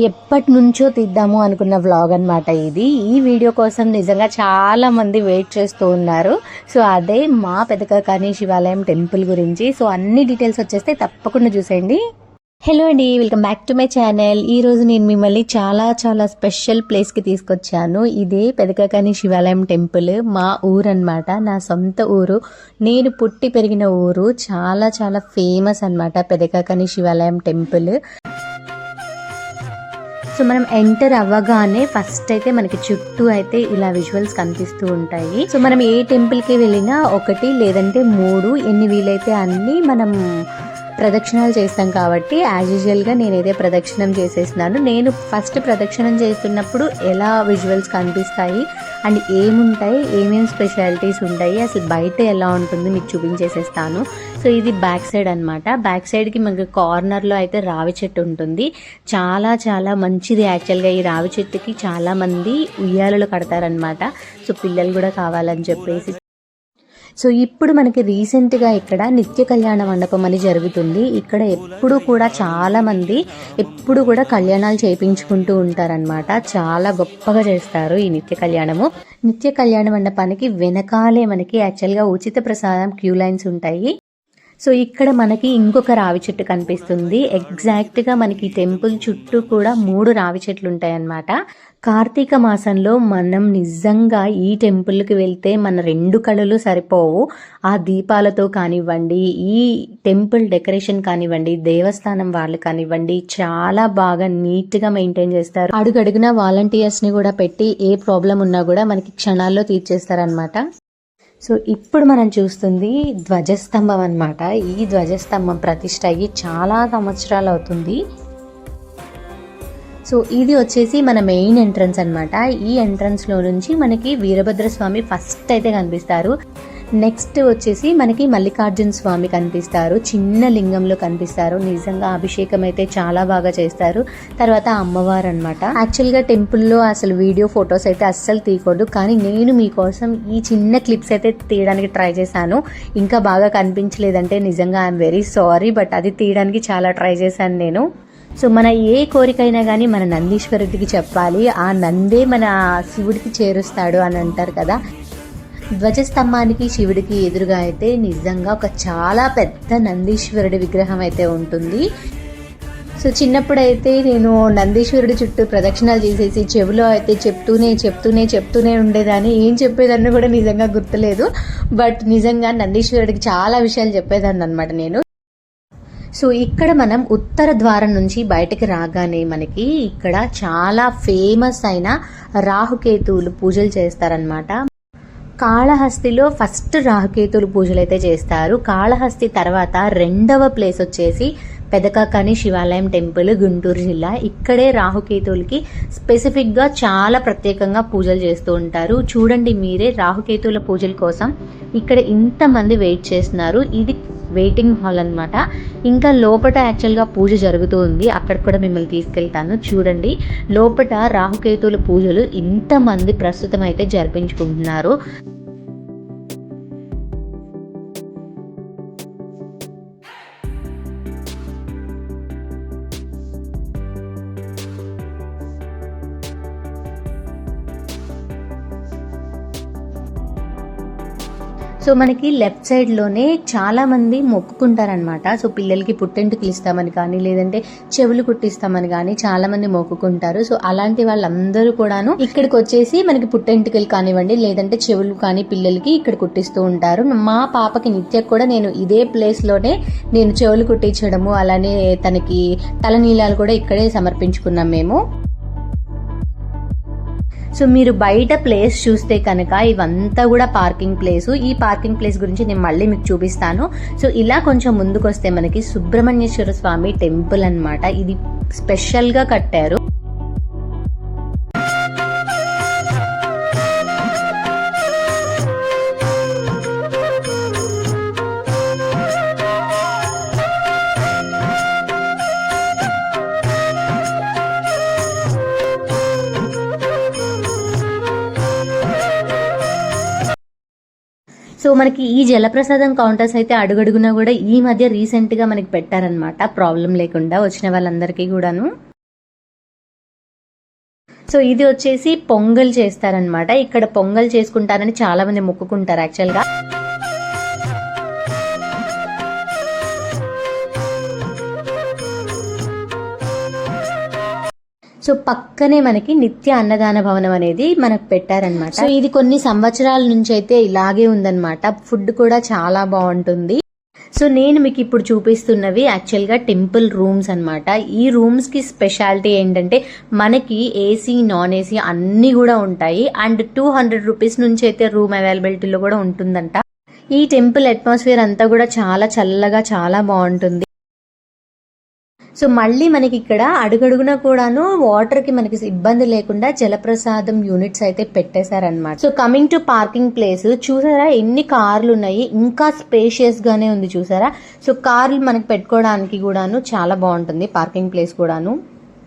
ఎప్పటి నుంచో తీద్దాము అనుకున్న వ్లాగ్ అనమాట ఇది. ఈ వీడియో కోసం నిజంగా చాలామంది వెయిట్ చేస్తూ ఉన్నారు. సో అదే మా పెదకాకాని శివాలయం టెంపుల్ గురించి. సో అన్ని డీటెయిల్స్ వచ్చేస్తే తప్పకుండా చూసేయండి. హలో అండి welcome back to my channel ఈ రోజు నేను మిమ్మల్ని చాలా చాలా స్పెషల్ ప్లేస్కి తీసుకొచ్చాను. ఇదే పెదకకాని శివాలయం టెంపుల్ మా ఊరు అన్నమాట. నా సొంత ఊరు. నేను పుట్టి పెరిగిన ఊరు. చాలా చాలా ఫేమస్ అన్నమాట పెదకకాని శివాలయం టెంపుల్ సో మనం ఎంటర్ అవ్వగానే ఫస్ట్ అయితే మనకి చుట్టూ అయితే ఇలా విజువల్స్ కనిపిస్తూ ఉంటాయి. సో మనం ఏ టెంపుల్కి వెళ్ళినా ఒకటి లేదంటే మూడు ఎన్ని వీలైతే అన్ని మనం ప్రదక్షిణాలు చేస్తాం కాబట్టి యాజ్ యూజువల్గా నేనైతే ప్రదక్షిణం చేసేసినాను నేను ఫస్ట్ ప్రదక్షిణం చేస్తున్నప్పుడు ఎలా విజువల్స్ కనిపిస్తాయి అండ్ ఏముంటాయి ఏమేమి స్పెషాలిటీస్ ఉంటాయి అసలు బయట ఎలా ఉంటుంది మీకు చూపించేసేస్తాను. సో ఇది బ్యాక్ సైడ్ అనమాట బ్యాక్ సైడ్కి మనకి కార్నర్లో అయితే రావి చెట్టు ఉంటుంది. చాలా చాలా మంచిది యాక్చువల్గా ఈ రావి చెట్టుకి. చాలామంది ఉయ్యాలలు కడతారనమాట సో పిల్లలు కూడా కావాలని చెప్పేసి సో ఇప్పుడు మనకి రీసెంట్గా ఇక్కడ నిత్య కళ్యాణ మండపం అని జరుగుతుంది. ఇక్కడ ఎప్పుడు కూడా చాలా మంది ఎప్పుడు కూడా కళ్యాణాలు చేయించుకుంటూ ఉంటారనమాట చాలా గొప్పగా చేస్తారు ఈ నిత్య కళ్యాణము. నిత్య కళ్యాణ మండపానికి వెనకాలే మనకి యాక్చువల్గా ఉచిత ప్రసాదం క్యూ లైన్స్ ఉంటాయి. సో ఇక్కడ మనకి ఇంకొక రావి చెట్టు కనిపిస్తుంది. ఎగ్జాక్ట్గా మనకి టెంపుల్ చుట్టూ కూడా మూడు రావి చెట్లు ఉంటాయి అన్నమాట కార్తీక మాసంలో మనం నిజంగా ఈ టెంపుల్కి వెళ్తే మన రెండు కళలు సరిపోవు. ఆ దీపాలతో కానివ్వండి ఈ టెంపుల్ డెకరేషన్ కానివ్వండి దేవస్థానం వాళ్ళు కానివ్వండి చాలా బాగా నీట్గా మెయింటైన్ చేస్తారు. అడుగడుగున వాలంటీర్స్ని కూడా పెట్టి ఏ ప్రాబ్లం ఉన్నా కూడా మనకి క్షణాల్లో తీర్చేస్తారనమాట సో ఇప్పుడు మనం చూస్తుంది ధ్వజస్తంభం అనమాట ఈ ధ్వజస్తంభం ప్రతిష్ట అయ్యి చాలా సంవత్సరాలు అవుతుంది. సో ఇది వచ్చేసి మన మెయిన్ ఎంట్రన్స్ అనమాట ఈ ఎంట్రన్స్లో నుంచి మనకి వీరభద్ర స్వామి ఫస్ట్ అయితే కనిపిస్తారు. నెక్స్ట్ వచ్చేసి మనకి మల్లికార్జున స్వామి కనిపిస్తారు. చిన్న లింగంలో కనిపిస్తారు. నిజంగా అభిషేకం అయితే చాలా బాగా చేస్తారు. తర్వాత అమ్మవారు అనమాట యాక్చువల్గా టెంపుల్లో అసలు వీడియో ఫొటోస్ అయితే అస్సలు తీయకూడదు. కానీ నేను మీకోసం ఈ చిన్న క్లిప్స్ అయితే తీయడానికి ట్రై చేశాను. ఇంకా బాగా కనిపించలేదంటే నిజంగా ఐఎమ్ వెరీ సారీ బట్ అది తీయడానికి చాలా ట్రై చేశాను నేను. సో మన ఏ కోరికైనా కానీ మన నందీశ్వరుడికి చెప్పాలి. ఆ నందే మన శివుడికి చేరుస్తాడు అని అంటారు కదా. ధ్వజస్తంభానికి శివుడికి ఎదురుగా అయితే నిజంగా ఒక చాలా పెద్ద నందీశ్వరుడి విగ్రహం అయితే ఉంటుంది. సో చిన్నప్పుడు అయితే నేను నందీశ్వరుడి చుట్టూ ప్రదక్షిణాలు చేసేసి చెవిలో అయితే చెప్తూనే చెప్తూనే చెప్తూనే ఉండేదాన్ని. ఏం చెప్పేదాన్ని కూడా నిజంగా గుర్తులేదు. బట్ నిజంగా నందీశ్వరుడికి చాలా విషయాలు చెప్పేదాన్ని అనమాట నేను. సో ఇక్కడ మనం ఉత్తర ద్వారం నుంచి బయటకు రాగానే మనకి ఇక్కడ చాలా ఫేమస్ అయిన రాహుకేతువులు పూజలు చేస్తారనమాట కాళహస్తిలో ఫస్ట్ రాహుకేతువులు పూజలు అయితే చేస్తారు. కాళహస్తి తర్వాత రెండవ ప్లేస్ వచ్చేసి పెదకాకాని శివాలయం టెంపుల్ గుంటూరు జిల్లా. ఇక్కడే రాహుకేతువులకి స్పెసిఫిక్గా చాలా ప్రత్యేకంగా పూజలు చేస్తూ ఉంటారు. చూడండి మీరే రాహుకేతువుల పూజల కోసం ఇక్కడ ఇంతమంది వెయిట్ చేస్తున్నారు. ఇది వెయిటింగ్ హాల్ అన్నమాట. ఇంకా లోపల యాక్చువల్గా పూజ జరుగుతూ ఉంది. అక్కడ కూడా మిమ్మల్ని తీసుకెళ్తాను. చూడండి లోపల రాహుకేతువుల పూజలు ఇంతమంది ప్రస్తుతం అయితే జరిపించుకుంటున్నారు. సో మనకి లెఫ్ట్ సైడ్లోనే చాలామంది మొక్కుకుంటారనమాట సో పిల్లలకి పుట్టెంటుకలు ఇస్తామని కానీ లేదంటే చెవులు కుట్టిస్తామని కానీ చాలామంది మొక్కుకుంటారు. సో అలాంటి వాళ్ళందరూ కూడాను ఇక్కడికి వచ్చేసి మనకి పుట్టెంటుకలు కానివ్వండి లేదంటే చెవులు కానీ పిల్లలకి ఇక్కడ కుట్టిస్తూ ఉంటారు. మా పాపకి నిత్య కూడా నేను ఇదే ప్లేస్లోనే నేను చెవులు కుట్టించడము అలానే తనకి తలనీలాలు కూడా ఇక్కడే సమర్పించుకున్నాం మేము. సో మీరు బయట ప్లేస్ చూస్తే కనుక ఇవంతా కూడా పార్కింగ్ ప్లేస్ ఈ పార్కింగ్ ప్లేస్ గురించి నేను మళ్ళీ మీకు చూపిస్తాను. సో ఇలా కొంచెం ముందుకు వస్తే మనకి సుబ్రహ్మణ్యేశ్వర స్వామి టెంపుల్ అన్నమాట. ఇది స్పెషల్గా కట్టారు. సో మనకి ఈ జలప్రసాదం కౌంటర్స్ అయితే అడుగడుగునా కూడా ఈ మధ్య రీసెంట్గా మనకి పెట్టారనమాట ప్రాబ్లం లేకుండా వచ్చిన వాళ్ళందరికీ కూడాను. సో ఇది వచ్చేసి పొంగల్ చేస్తారనమాట ఇక్కడ పొంగల్ చేసుకుంటారని చాలా మంది మొక్కుకుంటారు యాక్చువల్గా సో పక్కనే మనకి నిత్య అన్నదాన భవనం అనేది మనకు పెట్టారనమాట సో ఇది కొన్ని సంవత్సరాల నుంచి అయితే ఇలాగే ఉందన్నమాట. ఫుడ్ కూడా చాలా బాగుంటుంది. సో నేను మీకు ఇప్పుడు చూపిస్తున్నవి యాక్చువల్గా టెంపుల్ రూమ్స్ అన్నమాట. ఈ రూమ్స్కి స్పెషాలిటీ ఏంటంటే మనకి ఏసీ నాన్ ఏసీ అన్నీ కూడా ఉంటాయి. అండ్ టూ హండ్రెడ్ రూపీస్ నుంచి అయితే రూమ్ అవైలబిలిటీలో కూడా ఉంటుందంట. ఈ టెంపుల్ అట్మాస్ఫియర్ అంతా కూడా చాలా చల్లగా చాలా బాగుంటుంది. సో మళ్ళీ మనకి ఇక్కడ అడుగడుగునా కూడాను వాటర్కి మనకి ఇబ్బంది లేకుండా జలప్రసాదం యూనిట్స్ అయితే పెట్టేశారనమాట so coming to parking place చూసారా? ఎన్ని కార్లు ఉన్నాయి? ఇంకా స్పేషియస్ గానే ఉంది చూసారా? సో కార్లు మనకి పెట్టుకోవడానికి కూడాను చాలా బాగుంటుంది పార్కింగ్ ప్లేస్ కూడాను.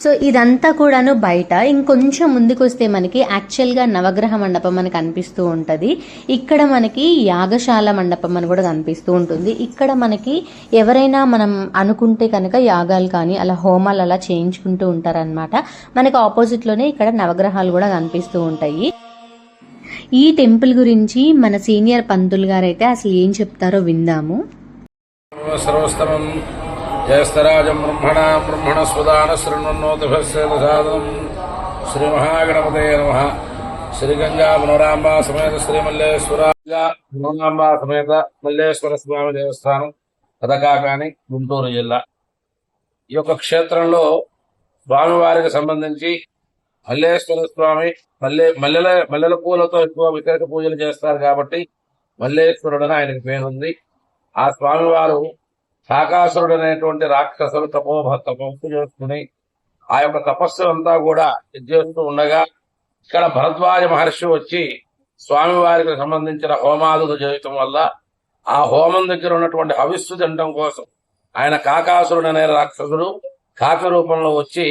సో ఇదంతా కూడాను బయట. ఇంకొంచెం ముందుకు వస్తే మనకి యాక్చువల్గా నవగ్రహ మండపం మనకు కనిపిస్తూ ఉంటుంది. ఇక్కడ మనకి యాగశాల మండపం అని కూడా కనిపిస్తూ ఉంటుంది. ఇక్కడ మనకి ఎవరైనా మనం అనుకుంటే కనుక యాగాలు కానీ అలా హోమాలు అలా చేయించుకుంటూ ఉంటారనమాట మనకి ఆపోజిట్లోనే ఇక్కడ నవగ్రహాలు కూడా కనిపిస్తూ ఉంటాయి. ఈ టెంపుల్ గురించి మన సీనియర్ పంతులు గారు అయితే అసలు ఏం చెప్తారో విందాము. సర్వస్తమం జయస్తరాజం బ్రహ్మణ బ్రహ్మణ స్వదాన శృణ్వన్నోతిభస్సాదనం శ్రీ మహాగణపతే నమ శ్రీ గంగా మనోరాంబ సమేత శ్రీ మల్లేశ్వర మనోరాంబ సమేత మల్లేశ్వర స్వామి దేవస్థానం కథకాకాని గుంటూరు జిల్లా। ఈ యొక్క క్షేత్రంలో స్వామివారికి సంబంధించి మల్లేశ్వర స్వామి మల్లె మల్లెల మల్లెల పూలతో ఎక్కువ విగ్రహ పూజలు చేస్తారు కాబట్టి మల్లేశ్వరుడు ఆయనకు ఆయనకి పేరుంది. ఆ స్వామివారు కాకాసురుడు అనేటువంటి రాక్షసులు తపో తపస్సు చేసుకుని ఆ యొక్క తపస్సు అంతా కూడా ఇది చేస్తూ ఉండగా ఇక్కడ భరద్వాజ మహర్షి వచ్చి స్వామివారికి సంబంధించిన హోమాదులు చేయటం వల్ల ఆ హోమం దగ్గర ఉన్నటువంటి హవిస్సు తినడం కోసం ఆయన కాకాసురుడు అనే రాక్షసుడు కాక రూపంలో వచ్చి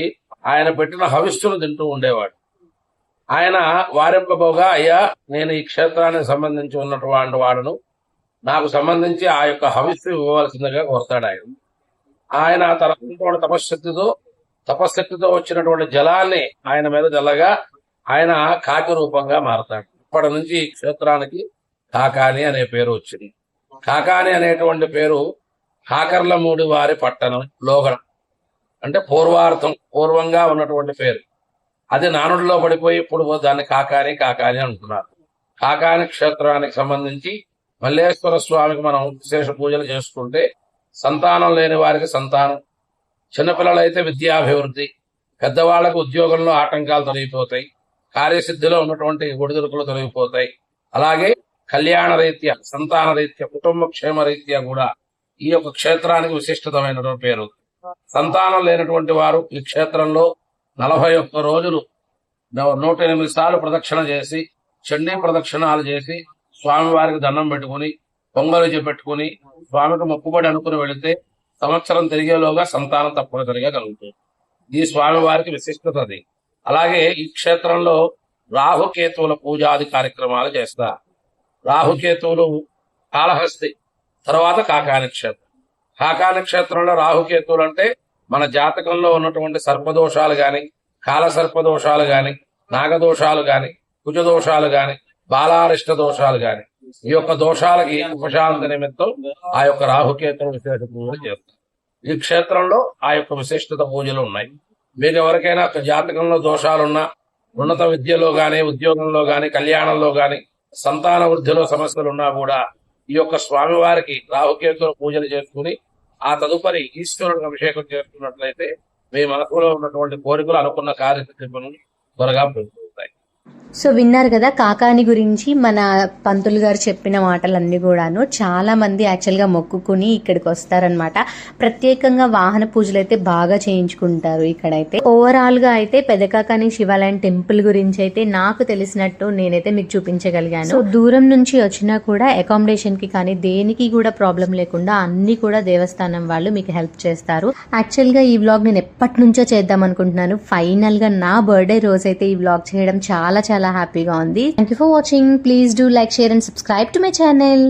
ఆయన పెట్టిన హవిస్సును తింటూ ఉండేవాడు. ఆయన వారింపబోగా అయ్యా నేను ఈ క్షేత్రానికి సంబంధించి ఉన్నటువంటి వాడును. నాకు సంబంధించి ఆ యొక్క హవిస్సు ఇవ్వవలసిందిగా కోరుతాడు ఆయన. ఆయన తన తపశ్శక్తితో తపశ్శక్తితో వచ్చినటువంటి జలాన్ని ఆయన మీద జల్లగా ఆయన కాకి రూపంగా మారతాడు. ఇప్పటి నుంచి ఈ క్షేత్రానికి కాకాని అనే పేరు వచ్చింది. కాకాని అనేటువంటి పేరు కాకర్లమూడి వారి పట్టణం లోగడం అంటే పూర్వార్థం పూర్వంగా ఉన్నటువంటి పేరు. అది నానుడిలో పడిపోయి ఇప్పుడు దాన్ని కాకాని కాకాని అంటున్నారు. కాకాని క్షేత్రానికి సంబంధించి మల్లేశ్వర స్వామికి మనం విశేష పూజలు చేసుకుంటే సంతానం లేని వారికి సంతానం. చిన్నపిల్లలైతే విద్యాభివృద్ధి. పెద్దవాళ్ళకు ఉద్యోగంలో ఆటంకాలు తొలగిపోతాయి. కార్యసిద్ధిలో ఉన్నటువంటి ఒడిదుడుకులు తొలగిపోతాయి. అలాగే కళ్యాణ రీత్యా సంతాన రీత్యా కుటుంబ క్షేమ రీత్యా కూడా ఈ యొక్క క్షేత్రానికి విశిష్టతమైనటువంటి పేరు. సంతానం లేనటువంటి వారు ఈ క్షేత్రంలో నలభై ఒక్క రోజులు నూట ఎనిమిది సార్లు ప్రదక్షిణ చేసి చండీ ప్రదక్షిణాలు చేసి స్వామివారికి దండం పెట్టుకుని పొంగలు పెట్టుకుని స్వామికి మొక్కుబడి అనుకుని వెళితే సంవత్సరం తిరిగేలోగా సంతానం తప్పనిసరిగా కలుగుతుంది ఈ స్వామివారికి విశిష్టత అది. అలాగే ఈ క్షేత్రంలో రాహుకేతువుల పూజాది కార్యక్రమాలు చేస్తారు రాహుకేతువులు కాళహస్తి తర్వాత కాకాని క్షేత్రం కాకాని క్షేత్రంలో రాహుకేతువులు అంటే మన జాతకంలో ఉన్నటువంటి సర్పదోషాలు కానీ కాల సర్పదోషాలు కానీ నాగదోషాలు కానీ కుజదోషాలు కానీ బాలారిష్ట దోషాలు గాని ఈ యొక్క దోషాలకి ఉపశాంతి నిమిత్తం ఆ యొక్క రాహుకేతుల విశేష పూజలు చేస్తారు. ఈ క్షేత్రంలో ఆ యొక్క విశిష్టత పూజలు ఉన్నాయి. మీకు ఎవరికైనా జాతకంలో దోషాలున్నా ఉన్నత విద్యలో గాని ఉద్యోగంలో గాని కళ్యాణంలో గాని సంతాన వృద్ధిలో సమస్యలు ఉన్నా కూడా ఈ యొక్క స్వామివారికి రాహుకేతుల పూజలు చేసుకుని ఆ తదుపరి ఈశ్వరుడికి అభిషేకం చేసుకున్నట్లయితే మీ మనసులో ఉన్నటువంటి కోరికలు అనుకున్న కార్యక్రమం త్వరగా పెరుగుతుంది సో విన్నారు కదా కాకాని గురించి మన పంతులు గారు చెప్పిన మాటలన్నీ కూడాను చాలా మంది యాక్చువల్గా మొక్కుకుని ఇక్కడికి వస్తారనమాట ప్రత్యేకంగా వాహన పూజలు అయితే బాగా చేయించుకుంటారు ఇక్కడైతే. ఓవరాల్గా అయితే పెదకాకాని శివాలయం టెంపుల్ గురించి అయితే నాకు తెలిసినట్టు నేనైతే మీకు చూపించగలిగాను. సో దూరం నుంచి వచ్చినా కూడా అకామిడేషన్కి కానీ దేనికి కూడా ప్రాబ్లం లేకుండా అన్ని కూడా దేవస్థానం వాళ్ళు మీకు హెల్ప్ చేస్తారు. యాక్చువల్గా ఈ వ్లాగ్ నేను ఎప్పటి నుంచో చేద్దాం అనుకుంటున్నాను. ఫైనల్గా నా బర్త్డే రోజు అయితే ఈ వ్లాగ్ చేయడం చాలా చాలా చాలా హ్యాపీగా ఉంది. Thank you for watching please do like share and subscribe to my channel